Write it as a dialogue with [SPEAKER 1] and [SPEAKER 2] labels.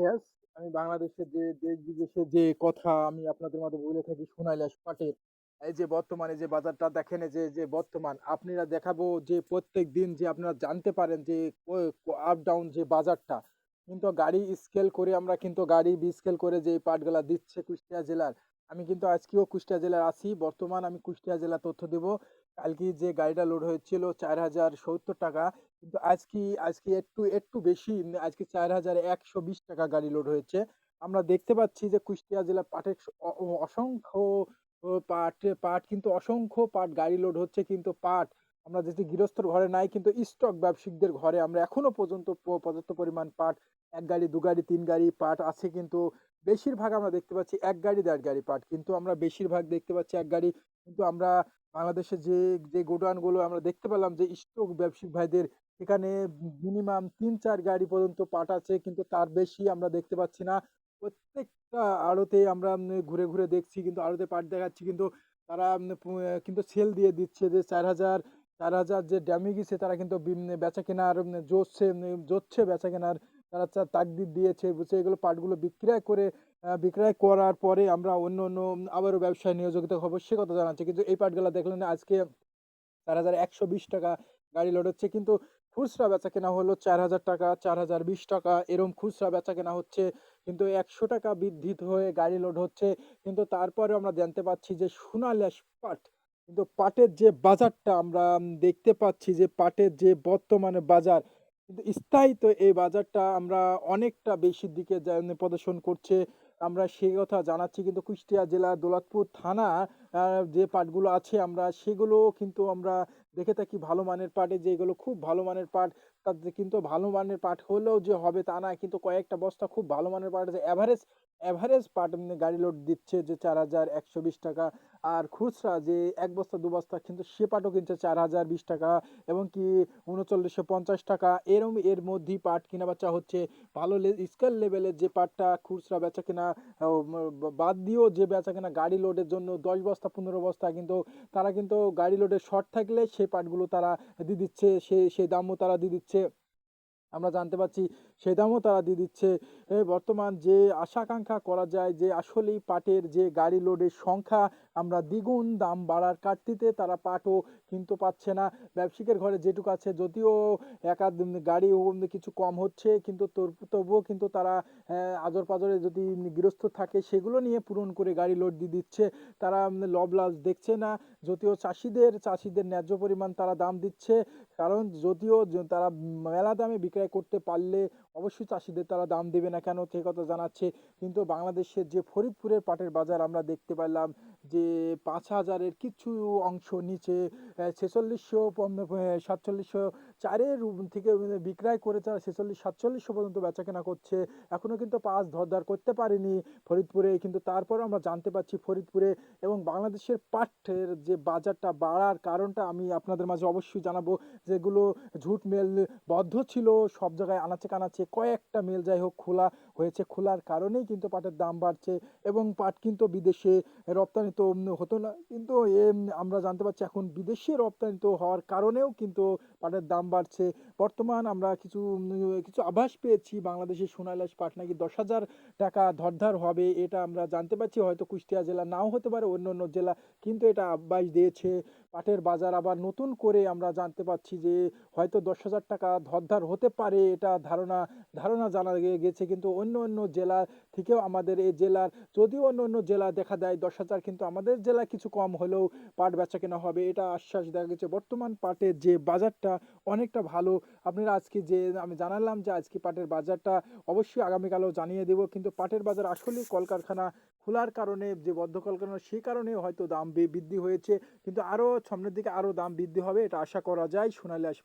[SPEAKER 1] ভাইয়াস আমি বাংলাদেশের যে দেশ বিদেশের যে কথা আমি আপনাদের মাঝে বলে থাকি সোনাইলাস পাটের এই যে বর্তমানে যে বাজারটা দেখেন যে যে বর্তমান, আপনারা দেখাবো যে প্রত্যেক দিন যে আপনারা জানতে পারেন যে আপ ডাউন যে বাজারটা, কিন্তু গাড়ি স্কেল করে আমরা কিন্তু গাড়ি স্কেল করে যে পাটগুলা দিচ্ছে কুষ্টিয়া জেলার, আমি কিন্তু আজকেও কুষ্টিয়া জেলার আছি, বর্তমান আমি কুষ্টিয়া জেলা তথ্য দেব। কালকে যে গাড়িটা লোড হয়েছিল চার হাজার সত্তর টাকা, কিন্তু আজকে আজকে একটু একটু বেশি, আজকে চার হাজার একশো বিশ টাকা গাড়ি লোড হয়েছে। আমরা দেখতে পাচ্ছি যে কুষ্টিয়া জেলা পাটের অসংখ্য পাট পাট কিন্তু অসংখ্য পাট গাড়ি লোড হচ্ছে, কিন্তু পাট আমরা যেটি গৃহস্থর ঘরে নাই, কিন্তু স্টক ব্যবসায়িকদের ঘরে আমরা এখনও পর্যন্ত পর্যাপ্ত পরিমাণ পাট, এক গাড়ি, দু গাড়ি, তিন গাড়ি পাট আছে, কিন্তু বেশিরভাগ আমরা দেখতে পাচ্ছি এক গাড়ি, দেড় গাড়ি পাট, কিন্তু আমরা বেশিরভাগ দেখতে পাচ্ছি এক গাড়ি, কিন্তু আমরা বাংলাদেশে যে যে গোডাউনগুলো আমরা দেখতে পেলাম যে, স্টক ব্যবসায়িক ভাইদের এখানে মিনিমাম তিন, চার গাড়ি পর্যন্ত পাট আছে কিন্তু তার বেশি আমরা দেখতে পাচ্ছি না। প্রত্যেকটা আড়তে আমরা ঘুরে ঘুরে দেখছি, কিন্তু আড়তে পাট দেখাচ্ছি, কিন্তু তারা কিন্তু সেল দিয়ে দিচ্ছে যে, চার হাজার চার হাজার যে ড্যামে গেছে, তারা কিন্তু বেচা কেনার জোরছে জোরছে বেচা কেনার তারা তাগদিদ দিয়েছে বুঝছে এগুলো পাটগুলো বিক্রয় করে বিক্রয় করার পরে আমরা অন্য অন্য আবারও ব্যবসায় নিয়োজিত হব, সে কথা জানাচ্ছে। কিন্তু এই পাটগুলো দেখলেন আজকে চার হাজার একশো বিশ টাকা গাড়ি লোড হচ্ছে। কিন্তু খুচরা বেচা কেনা হলো চার হাজার টাকা, চার হাজার বিশ টাকা, এরম খুচরা বেচা কেনা হচ্ছে। কিন্তু একশো টাকা বৃদ্ধি হয়ে গাড়ি লোড হচ্ছে। কিন্তু তারপরে আমরা জানতে পাচ্ছি যে সোনালিয়াস পাট, কিন্তু পাটের যে বাজারটা আমরা দেখতে পাচ্ছি যে পাটের যে বর্তমানে বাজার কিন্তু স্থায়িত এই বাজারটা আমরা অনেকটা বেশির দিকে প্রদর্শন করছে। আমরা সেই কথা জানাচ্ছি কিন্তু কুষ্টিয়া জেলার দৌলতপুর থানা যে পাটগুলো আছে আমরা সেগুলো কিন্তু আমরা দেখে থাকি ভালো মানের পাটে যেগুলো খুব ভালো মানের পাট, তাতে কিন্তু ভালো মানের পাট হলেও যে হবে তা না, কিন্তু কয়েকটা বস্তা খুব ভালো মানের পাট আছে। অ্যাভারেজ অ্যাভারেজ পাট এমনি গাড়ি লোড দিচ্ছে যে চার হাজার একশো বিশ টাকা, আর খুচরা যে এক বস্তা, দু বস্তা কিন্তু সে পাটও কিনছে চার হাজার বিশ টাকা, এবং কি উনচল্লিশশো পঞ্চাশ টাকা। এরম এর মধ্যেই পাট কিনা বেচা হচ্ছে। ভালো স্কেল লেভেলের যে পাটটা খুচরা বেচা কেনা বাদ দিয়েও যে বেচা কেনা গাড়ি লোডের জন্য দশ বস্তা, পনেরো বস্তা কিন্তু, তারা কিন্তু গাড়ি লোডের শর্ট থাকলে সেই পাটগুলো তারা দিয়ে দিচ্ছে সে সেই দামও তারা দিয়ে দিচ্ছে। আমরা জানতে পারছি সে দামও তারা দিয়ে দিচ্ছে। বর্তমান যে আশা আকাঙ্ক্ষা করা যায় যে আসলেই পাটের যে গাড়ি লোডের সংখ্যা, আমরা দ্বিগুণ দাম বাড়ার কাটতিতে তারা পাটও কিন্তু পাচ্ছে না। ব্যবসায়িকের ঘরে যেটুকু আছে, যদিও একাদ গাড়ি কিছু কম হচ্ছে, কিন্তু তবুও কিন্তু তারা আজর পাজরে যদি গৃহস্থ থাকে, সেগুলো নিয়ে পূরণ করে গাড়ি লোড দিয়ে দিচ্ছে। তারা লব লাভ দেখছে না, যদিও চাষিদের চাষিদের ন্যায্য পরিমাণ তারা দাম দিচ্ছে। কারণ যদিও তারা মেলা দামে বিক্রয় করতে পারলে অবশ্যই চাষিদের তারা দাম দেবে না কেন? সে কথা জানাচ্ছে? কিন্তু বাংলাদেশের যে ফরিদপুরের পাটের বাজার আমরা দেখতে পারলাম যে পাঁচ হাজারের কিছু অংশ নিচে ছেচল্লিশশো সাতচল্লিশশো চারের থেকে বিক্রয় করে তারা ছেচল্লিশ, সাতচল্লিশশো পর্যন্ত বেচা কেনা করছে। এখনও কিন্তু পাঁচ ধরদার করতে পারেনি ফরিদপুরে, কিন্তু তারপর আমরা জানতে পারছি ফরিদপুরে এবং বাংলাদেশের পাটের যে বাজারটা বাড়ার কারণটা আমি আপনাদের মাঝে অবশ্যই জানাব। যেগুলো ঝুট মেল বদ্ধ ছিল, সব জায়গায় আনাচে কানাচে কয়েকটা মেল যাই হোক খোলা হয়েছে। খোলার কারণেই কিন্তু পাটের দাম বাড়ছে এবং পাট কিন্তু বিদেশে রপ্তানি তো হতো না। কিন্তু এ আমরা জানতে পারছি এখন বিদেশে রপ্তানি তো হওয়ার কারণেও কিন্তু পাটের দাম বাড়ছে। বর্তমান আমরা কিছু কিছু আভাস পেয়েছি। বাংলাদেশের সোনাইলাস পাট নাকি দশ হাজার টাকা ধরধার হবে এটা আমরা জানতে পারছি। হয়তো কুষ্টিয়া জেলা নাও হতে পারে অন্য অন্য জেলা কিন্তু এটা আভাস দিয়েছে। পাটের বাজার আবার নতুন করে আমরা জানতে পারছি যে হয়তো দশ হাজার টাকা ধরধার হতে পারে এটা ধারণা ধারণা জানা গেছে কিন্তু অন্য অন্য জেলা থেকেও আমাদের এই জেলার, যদিও অন্য অন্য জেলা দেখা দেয় দশ হাজার কিন্তু আমাদের জেলা কিছু কম হলেও পাট বেচা কেনা হবে এটা আশ্বাস দেখা গেছে। বর্তমান পাটের যে বাজারটা অনেকটা ভালো। আপনারা আজকে যে, আমি জানালাম যে আজকে পাটের বাজারটা অবশ্যই আগামীকালও জানিয়ে দেব। কিন্তু পাটের বাজার আসলে কলকারখানা খোলার কারণে, যে বদ্ধ কলকারখানা সেই কারণে হয়তো দাম বৃদ্ধি হয়েছে। কিন্তু আরও সামনের দিকে আরও দাম বৃদ্ধি হবে, এটা আশা করা যায়। সোনালী আশ